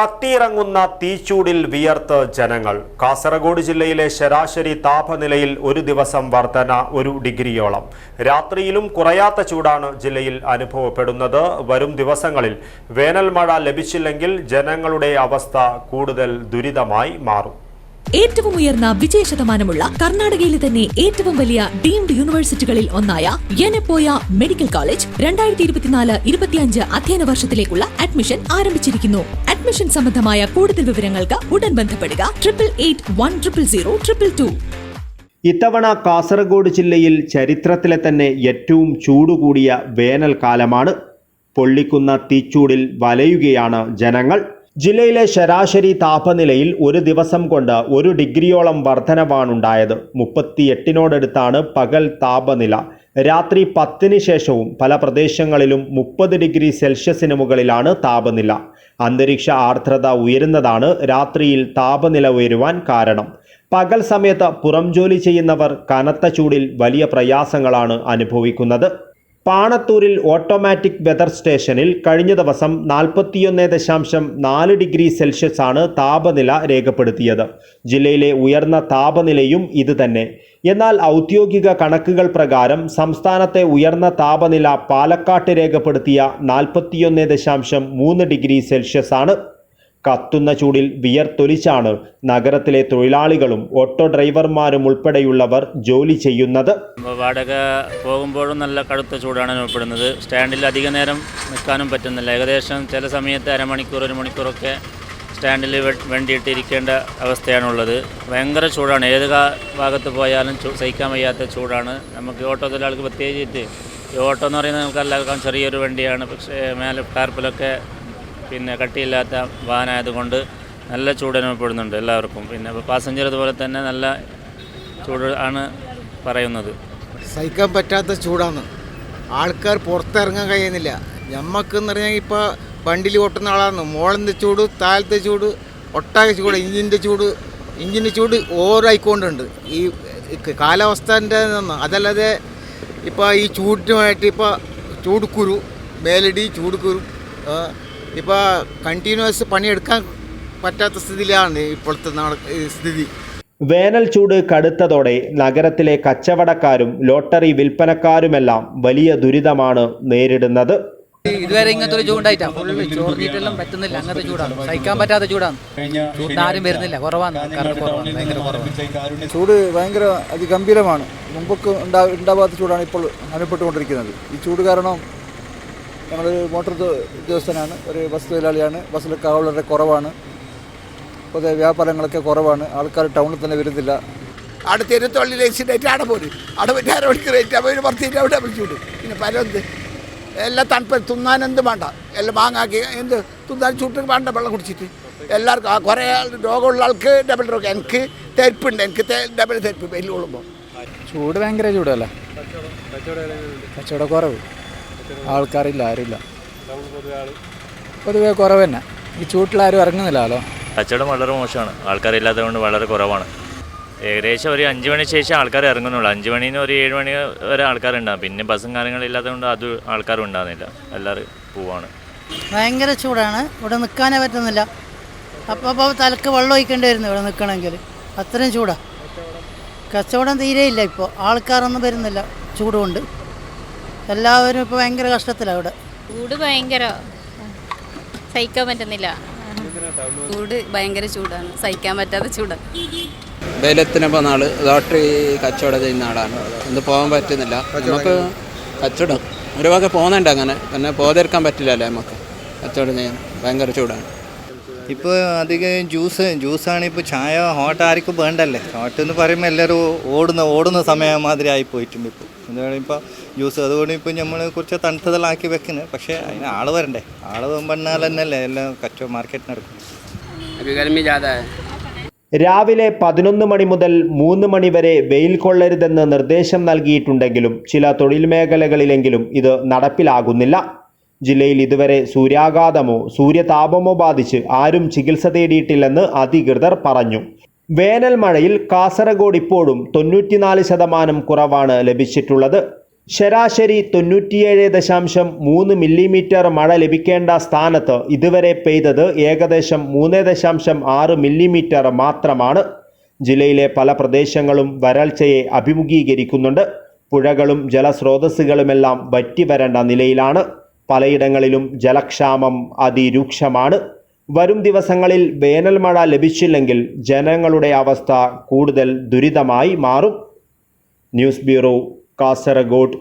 കത്തിയിറങ്ങുന്ന തീച്ചൂടിൽ വിയർത്ത് ജനങ്ങൾ. കാസർഗോഡ് ജില്ലയിലെ ശരാശരി താപനിലയിൽ ഒരു ദിവസം വർധന ഒരു ഡിഗ്രിയോളം. രാത്രിയിലും കുറയാത്ത ചൂടാണ് ജില്ലയിൽ അനുഭവപ്പെടുന്നത്. വരും ദിവസങ്ങളിൽ വേനൽ മഴ ലഭിച്ചില്ലെങ്കിൽ ജനങ്ങളുടെ അവസ്ഥ കൂടുതൽ ദുരിതമായി മാറും. ഏറ്റവും ഉയർന്ന വിജയ ശതമാനമുള്ള കർണാടകയിലെ തന്നെ ഏറ്റവും വലിയ ഡീംഡ് യൂണിവേഴ്സിറ്റികളിൽ ഒന്നായ യനപ്പോയ മെഡിക്കൽ കോളേജ് രണ്ടായിരത്തി ഇരുപത്തിനാല് ഇരുപത്തിയഞ്ച് അധ്യയന വർഷത്തിലേക്കുള്ള അഡ്മിഷൻ ആരംഭിച്ചിരിക്കുന്നു. അഡ്മിഷൻ സംബന്ധമായ കൂടുതൽ വിവരങ്ങൾക്ക് ഉടൻ ബന്ധപ്പെടുക. Triple eight one triple zero triple two ഇത്തവണ കാസർഗോഡ് ജില്ലയിൽ ചരിത്രത്തിലെ തന്നെ ഏറ്റവും ചൂടുകൂടിയ വേനൽക്കാലമാണ് പൊള്ളിക്കുന്ന തീച്ചൂടിൽ വലയുകയാണ് ജനങ്ങൾ. ജില്ലയിലെ ശരാശരി താപനിലയിൽ ഒരു ദിവസം കൊണ്ട് ഒരു ഡിഗ്രിയോളം വർധനവാണുണ്ടായത്. മുപ്പത്തിയെട്ടിനോടടുത്താണ് പകൽ താപനില. രാത്രി പത്തിന് ശേഷവും പല പ്രദേശങ്ങളിലും മുപ്പത് ഡിഗ്രി സെൽഷ്യസിന് മുകളിലാണ് താപനില. അന്തരീക്ഷ ആർദ്രത ഉയരുന്നതാണ് രാത്രിയിൽ താപനില ഉയരുവാൻ കാരണം. പകൽ സമയത്ത് പുറം ജോലി ചെയ്യുന്നവർ കനത്ത ചൂടിൽ വലിയ പ്രയാസങ്ങളാണ് അനുഭവിക്കുന്നത്. പാണത്തൂരിൽ ഓട്ടോമാറ്റിക് വെതർ സ്റ്റേഷനിൽ കഴിഞ്ഞ ദിവസം നാൽപ്പത്തിയൊന്ന് ദശാംശം നാല് ഡിഗ്രി സെൽഷ്യസ് ആണ് താപനില രേഖപ്പെടുത്തിയത്. ജില്ലയിലെ ഉയർന്ന താപനിലയും ഇതുതന്നെ. എന്നാൽ ഔദ്യോഗിക കണക്കുകൾ പ്രകാരം സംസ്ഥാനത്തെ ഉയർന്ന താപനില പാലക്കാട്ട് രേഖപ്പെടുത്തിയ നാൽപ്പത്തിയൊന്ന് ദശാംശം മൂന്ന് ഡിഗ്രി സെൽഷ്യസ് ആണ് കത്തുന്ന ചൂടിൽ വിയർത്തൊലിച്ചാണ് നഗരത്തിലെ തൊഴിലാളികളും ഓട്ടോ ഡ്രൈവർമാരും ഉൾപ്പെടെയുള്ളവർ ജോലി ചെയ്യുന്നത്. വാടക പോകുമ്പോഴും നല്ല കടുത്ത ചൂടാണ് അനുഭവപ്പെടുന്നത്. സ്റ്റാൻഡിൽ അധിക നേരം നിൽക്കാനും പറ്റുന്നില്ല. ഏകദേശം ചില സമയത്ത് അരമണിക്കൂർ ഒരു മണിക്കൂറൊക്കെ സ്റ്റാൻഡിൽ വേണ്ടിയിട്ട് വേണ്ടിയിട്ടിരിക്കേണ്ട അവസ്ഥയാണുള്ളത്. ഭയങ്കര ചൂടാണ്. ഏത് ഭാഗത്ത് പോയാലും സഹിക്കാൻ വയ്യാത്ത ചൂടാണ്. നമുക്ക് ഓട്ടോ തൊഴിലാളികൾക്ക് പ്രത്യേകിച്ചിട്ട് ഈ ഓട്ടോ എന്ന് പറയുന്നത് നമുക്ക് എല്ലാവർക്കും ചെറിയൊരു വണ്ടിയാണ്. പക്ഷേ മേലെ ടാർപ്പിലൊക്കെ പിന്നെ കട്ടിയില്ലാത്ത വാഹനമായതുകൊണ്ട് നല്ല ചൂട് അനുഭവപ്പെടുന്നുണ്ട് എല്ലാവർക്കും. പിന്നെ പാസഞ്ചർ അതുപോലെ തന്നെ നല്ല ചൂട് ആണ് പറയുന്നത്. സഹിക്കാൻ പറ്റാത്ത ചൂടാണ്. ആൾക്കാർ പുറത്തിറങ്ങാൻ കഴിയുന്നില്ല. ഞമ്മക്കെന്ന് പറഞ്ഞാൽ ഇപ്പോൾ വണ്ടിയിൽ ഓട്ടുന്ന ആളാണ്. മോളിന്റെ ചൂട് താഴത്തെ ചൂട് ഒട്ടാകെ ചൂട് ഇഞ്ചിന്റെ ചൂട് ഇഞ്ചിന്റെ ചൂട് ഓരോയിക്കൊണ്ടുണ്ട്. ഈ കാലാവസ്ഥന്റെ നിന്ന് അതല്ലാതെ ഇപ്പോൾ ഈ ചൂടിനുമായിട്ട് ഇപ്പോൾ ചൂടുക്കുരു മേലടി ചൂടുക്കുരു ഇപ്പോൾ കണ്ടിന്യൂസ് പണിയെടുക്കാൻ പറ്റാത്ത സ്ഥിതിയിലാണ് ഇപ്പോഴത്തെ നാട് സ്ഥിതി. വേനൽ ചൂട് കടുത്തതോടെ നഗരത്തിലെ കച്ചവടക്കാരും ലോട്ടറി വിൽപ്പനക്കാരുമെല്ലാം വലിയ ദുരിതമാണ് നേരിടുന്നത്. ഇതുവരെ ഇങ്ങനത്തെ ഒരു ചൂണ്ടായിട്ടാ ഫുള്ള് ചോർന്നിട്ടെല്ലാം പറ്റുന്നില്ല. അങ്ങനത്തെ ചൂടാണ്. സഹിക്കാൻ പറ്റാത്ത ചൂടാണ്. ചൂടിന് ആരും വരുന്നില്ല. കുറവാണ്. ആൾക്കാർക്ക് കുറവാണ്. ഭയങ്കര കുറവാണ്. ചൂട് ഭയങ്കര അതിഗംഭീരമാണ്. മുമ്പൊക്കെ ഉണ്ടാ ഉണ്ടാവാത്ത ചൂടാണ് ഇപ്പോൾ അനുഭവപ്പെട്ടുകൊണ്ടിരിക്കുന്നത്. ഈ ചൂട് കാരണം ഞങ്ങളൊരു മോട്ടോർ ഉദ്യോഗസ്ഥനാണ് ഒരു ബസ് തൊഴിലാളിയാണ് ബസ്സിൽ വളരെ കുറവാണ്. പൊതുവെ വ്യാപാരങ്ങളൊക്കെ കുറവാണ്. ആൾക്കാർ ടൗണിൽ തന്നെ വരുന്നില്ല. അവിടെ തിരുത്തൊള്ളി ലൈസിഡായിട്ട് അവിടെ പോരും. അവിടെ പറ്റി അര മണിക്കൂർ റേറ്റ് അപ്പോൾ ഒരു പത്ത് അവിടെ വിളിച്ചുവിട് പിന്നെ പല എന്ത് എല്ലാം തണുപ്പ് തിന്നാൻ എന്ത് വേണ്ട. എല്ലാം മാങ്ങാക്കി എന്ത് തിന്നാൻ ചൂട്ട് വേണ്ട വെള്ളം കുടിച്ചിട്ട്. എല്ലാവർക്കും ആ കുറേ രോഗമുള്ള ആൾക്ക് ഡബിൾ രോഗം. എനിക്ക് തെരുപ്പുണ്ട് എനിക്ക് ഡബിൾ തെരുപ്പ് വെയിൽ കൊള്ളുമ്പോൾ ചൂട് ഭയങ്കര ചൂടല്ല? കച്ചവട കുറവ് ആൾക്കാരില്ല ആരുമില്ല. പൊതുവെ കുറവ് തന്നെ. ഈ ചൂട്ടിൽ ആരും ഇറങ്ങുന്നില്ലല്ലോ കച്ചവടം വളരെ മോശമാണ്. ആൾക്കാരില്ലാത്തതുകൊണ്ട് വളരെ കുറവാണ്. ഏകദേശം ഒരു അഞ്ച് മണി ശേഷം ആൾക്കാർ ഇറങ്ങുന്നുള്ളൂ. അഞ്ച് മണിന്ന് ഒരു ഏഴ് മണി വരെ ആൾക്കാരുണ്ടാകും പിന്നെ ബസ്സും കാര്യങ്ങളും ഇല്ലാത്തതുകൊണ്ട് അത് ആൾക്കാരും ഉണ്ടാകുന്നില്ല എല്ലാവരും പോവാണ്. ഭയങ്കര ചൂടാണ്. ഇവിടെ നിൽക്കാനേ പറ്റുന്നില്ല. അപ്പോൾ അപ്പോൾ തലക്ക് വെള്ളം ഒഴിക്കേണ്ടി വരുന്നു ഇവിടെ നിൽക്കണമെങ്കിൽ അത്രയും ചൂടാണ് കച്ചവടം തീരെയില്ല ഇപ്പോൾ ആൾക്കാരൊന്നും വരുന്നില്ല. ചൂടുകൊണ്ട്. എല്ലാവരും ഇപ്പോൾ ഭയങ്കര കഷ്ടത്തിലാണ് ഇവിടെ. ചൂട് ഭയങ്കര. സഹിക്കാൻ പറ്റുന്നില്ല. ചൂട് ഭയങ്കര ചൂടാണ്. സഹിക്കാൻ പറ്റാത്ത ചൂടാണ് വെയിലത്തിനിപ്പോൾ നാൾ ലോട്ടറി കച്ചവടം ചെയ്യുന്ന ആളാണ്. ഇന്ന് പോകാൻ പറ്റുന്നില്ല. നമുക്ക് കച്ചവടം ഒരു വക പോകുന്നുണ്ട് അങ്ങനെ. പിന്നെ പോകാതിരിക്കാൻ പറ്റില്ലല്ലേ നമുക്ക് കച്ചവടം ചെയ്യാൻ. ഭയങ്കര ചൂടാണ്. ഇപ്പോൾ അധികം ജ്യൂസ് ജ്യൂസാണ് ഇപ്പോൾ ചായ ഹോട്ട് ആർക്കും വേണ്ടല്ലേ? ഹോട്ട് എന്ന് പറയുമ്പോൾ എല്ലാവരും ഓടുന്ന ഓടുന്ന സമയം മാതിരി ആയി പോയിട്ടുണ്ട് ഇപ്പോൾ എന്ന് പറയുമ്പോൾ ജ്യൂസ് അതുകൊണ്ട് ഇപ്പോൾ നമ്മൾ കുറച്ച് തണുത്തതലാക്കി വെക്കുന്നത് പക്ഷേ അതിന് ആൾ വരണ്ടേ. ആൾ വന്നാൽ തന്നെയല്ലേ എല്ലാം കച്ചോ മാർക്കറ്റിന് നടക്കും. രാവിലെ പതിനൊന്ന് മണി മുതൽ മൂന്ന് മണി വരെ വെയിൽ കൊള്ളരുതെന്ന് നിർദ്ദേശം നൽകിയിട്ടുണ്ടെങ്കിലും ചില തൊഴിൽ മേഖലകളിലെങ്കിലും ഇത് നടപ്പിലാകുന്നില്ല. ജില്ലയിൽ ഇതുവരെ സൂര്യാഘാതമോ സൂര്യതാപമോ ബാധിച്ച് ആരും ചികിത്സ തേടിയിട്ടില്ലെന്ന് അധികൃതർ പറഞ്ഞു. വേനൽ മഴയിൽ കാസർഗോഡ് ഇപ്പോഴും തൊണ്ണൂറ്റിനാല് ശതമാനം കുറവാണ് ലഭിച്ചിട്ടുള്ളത്. ശരാശരി തൊണ്ണൂറ്റിയേഴ് ദശാംശം മൂന്ന് മില്ലിമീറ്റർ മഴ ലഭിക്കേണ്ട സ്ഥാനത്ത് ഇതുവരെ പെയ്തത് ഏകദേശം മൂന്ന് ദശാംശം ആറ് മില്ലിമീറ്റർ മാത്രമാണ്. ജില്ലയിലെ പല പ്രദേശങ്ങളും വരൾച്ചയെ അഭിമുഖീകരിക്കുന്നുണ്ട്. പുഴകളും ജലസ്രോതസ്സുകളുമെല്ലാം വറ്റിവരേണ്ട നിലയിലാണ്. പലയിടങ്ങളിലും ജലക്ഷാമം അതിരൂക്ഷമാണ്. വരും ദിവസങ്ങളിൽ വേനൽ മഴ ലഭിച്ചില്ലെങ്കിൽ ജനങ്ങളുടെ അവസ്ഥ കൂടുതൽ ദുരിതമായി മാറും. News bureau Kasaragod.